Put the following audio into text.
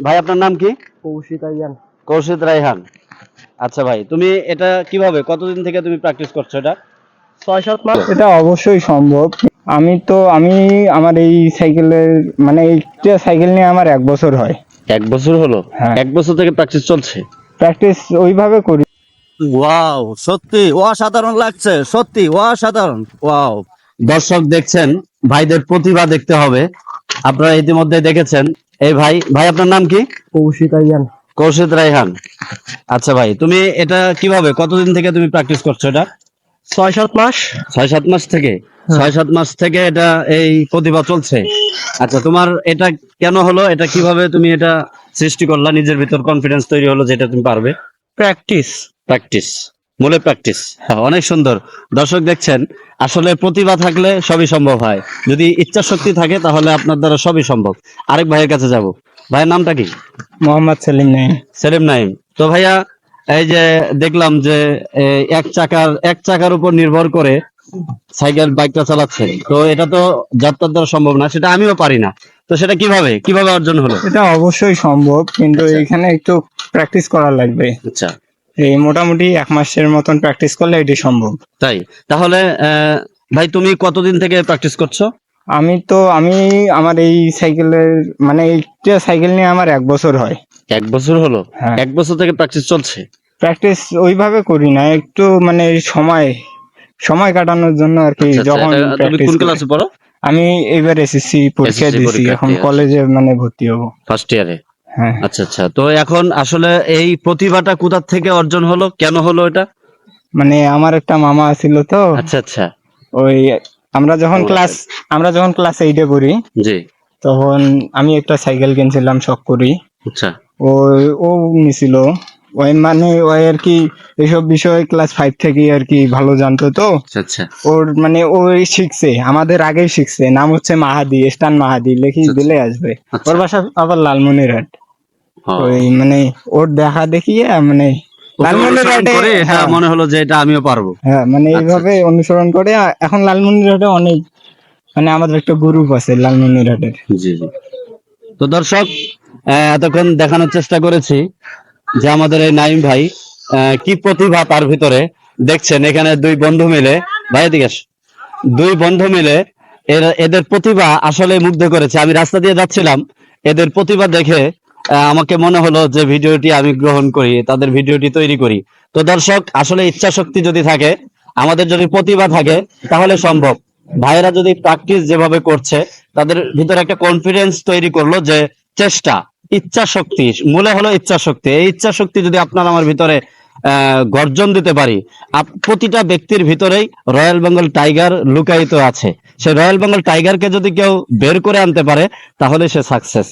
ভাই আপনার নাম কি? কৌশিক আইয়ান। কৌশিক রাইহান আচ্ছা ভাই তুমি এটা কীভাবে কতদিন থেকে তুমি প্র্যাকটিস করছ এটা? ছয় সাত মাস। এটা অবশ্যই সম্ভব। আমি তো আমি আমার এই সাইকেলের মানে এইটা সাইকেল নিয়ে আমার এক বছর হয়। এক বছর হলো? হ্যাঁ। এক বছর থেকে প্র্যাকটিস চলছে? প্র্যাকটিস ওইভাবে করি। ওয়াও সত্যি? অসাধারণ লাগছে সত্যি অসাধারণ। ওয়াও। দর্শক দেখছেন ভাইদের প্রতিভা দেখতে হবে। আপনারা ইতিমধ্যে দেখেছেন এই ভাই ভাই আপনার নাম কি? কৌশিক আইয়ান কৌশিক রাইহান আচ্ছা ভাই তুমি এটা কীভাবে কতদিন থেকে তুমি প্র্যাকটিস করছ এটা? ছয় সাত মাস। ছয় সাত মাস থেকে? ছয় সাত মাস থেকে এটা এই প্রতিভা চলছে? আচ্ছা তোমার এটা কেন হলো? এটা কীভাবে তুমি এটা সৃষ্টি করলা? নিজের ভিতর কনফিডেন্স তৈরি হলো যেটা তুমি পারবে? প্র্যাকটিস প্র্যাকটিস মূলে প্র্যাকটিস অনেক সুন্দর। দর্শক দেখছেন আসলে প্রতিভা থাকলে সবই সম্ভব হয়। যদি ইচ্ছা শক্তি থাকে তাহলে আপনার দ্বারা সবই সম্ভব। আরেক ভাইয়ের কাছে যাব। ভাইয়ের নামটা কি? মোহাম্মদ সেলিম নেই সেলিম নাইম তো ভাইয়া এই যে দেখলাম যে এক চাকার এক চাকার উপর নির্ভর করে সাইকেল বাইকটা চালাচ্ছে। তো এটা তো যাত্রার দ্বারা সম্ভব না সেটা আমিও পারি না। তো সেটা কীভাবে? কীভাবে অর্জন হলো? এটা অবশ্যই সম্ভব কিন্তু আচ্ছা। এখানে একটু প্র্যাকটিস করা লাগবে। আচ্ছা। এই মোটামুটি এক মাসের মতন প্র্যাকটিস করলে এটি সম্ভব। তাই? তাহলে ভাই তুমি কতদিন থেকে প্র্যাকটিস করছ? আমি তো আমি আমার এই সাইকেলের মানে এইটা সাইকেল নিয়ে আমার এক বছর হয়। এক বছর হলো? হ্যাঁ। এক বছর থেকে প্র্যাকটিস চলছে? প্র্যাকটিস ওইভাবে করি না একটু মানে সময় সময় কাটানোর জন্য আর কি আচ্ছা, আচ্ছা, যখন তুমি কোন ক্লাসে পড়ো? আমি এবার এসএসসি পরীক্ষা দিছি এখন। কলেজে মানে ভর্তি হব। ফার্স্ট ইয়ারে আচ্ছা আচ্ছা। তো এখন আসলে এই প্রতিভাটা কোথা থেকে অর্জন হলো? কেন হলো এটা? মানে আমার একটা মামা ছিল তো। আচ্ছা আচ্ছা। ওই আমরা যখন ক্লাস আমরা যখন ক্লাস এইটে পড়ি জি। তখন আমি একটা সাইকেল কিনছিলাম শখ করি আচ্ছা। ও ও নিছিল। ওই মানে ওই আর কি এইসব বিষয়ে ক্লাস ফাইভ থেকে আর কি ভালো জানতো তো। আচ্ছা আচ্ছা। ওর মানে ওই শিখছে আমাদের আগেই শিখছে। নাম হচ্ছে মাহাদি স্টান মাহাদি লেখি আচ্ছা, দিলে আসবে। আচ্ছা। ওর বাসা আবার লালমনিরহাট। ওই মানে ওর দেখা দেখিয়ে মানে হ্যাঁ, মনে হলো যে এটা আমিও পারব। হ্যাঁ মানে আচ্ছা। এইভাবে অনুসরণ করে এখন লালমনিরহাটে অনেক মানে আমাদের একটা গ্রুপ আছে লালমনিরহাটের জি জি। তো দর্শক এতক্ষণ দেখানোর চেষ্টা করেছি যে আমাদের এই নাইম ভাই আহ, কি প্রতিভা তার ভিতরে দেখছেন? এখানে দুই বন্ধু মিলে ভাই এদিকে দুই বন্ধু মিলে এদের প্রতিভা আসলে মুগ্ধ করেছে। আমি রাস্তা দিয়ে যাচ্ছিলাম এদের প্রতিভা দেখে আমাকে মনে হলো যে ভিডিওটি আমি গ্রহণ করি, তাদের ভিডিওটি তৈরি করি। তো দর্শক, আসলে ইচ্ছা শক্তি যদি থাকে, আমাদের যদি প্রতিভা থাকে, তাহলে সম্ভব। ভাইয়েরা যদি প্র্যাকটিস যেভাবে করছে, তাদের ভিতরে একটা কনফিডেন্স তৈরি করল যে চেষ্টা ইচ্ছা শক্তি মূলে হলো ইচ্ছা শক্তি এই ইচ্ছা শক্তি যদি আপনার আমার ভিতরে গর্জন দিতে পারি প্রতিটা ব্যক্তির ভিতরেই রয়্যাল বেঙ্গল টাইগার লুকায়িত আছে। সে রয়্যাল বেঙ্গল টাইগারকে যদি কেউ বের করে আনতে পারে, তাহলে সে সাকসেস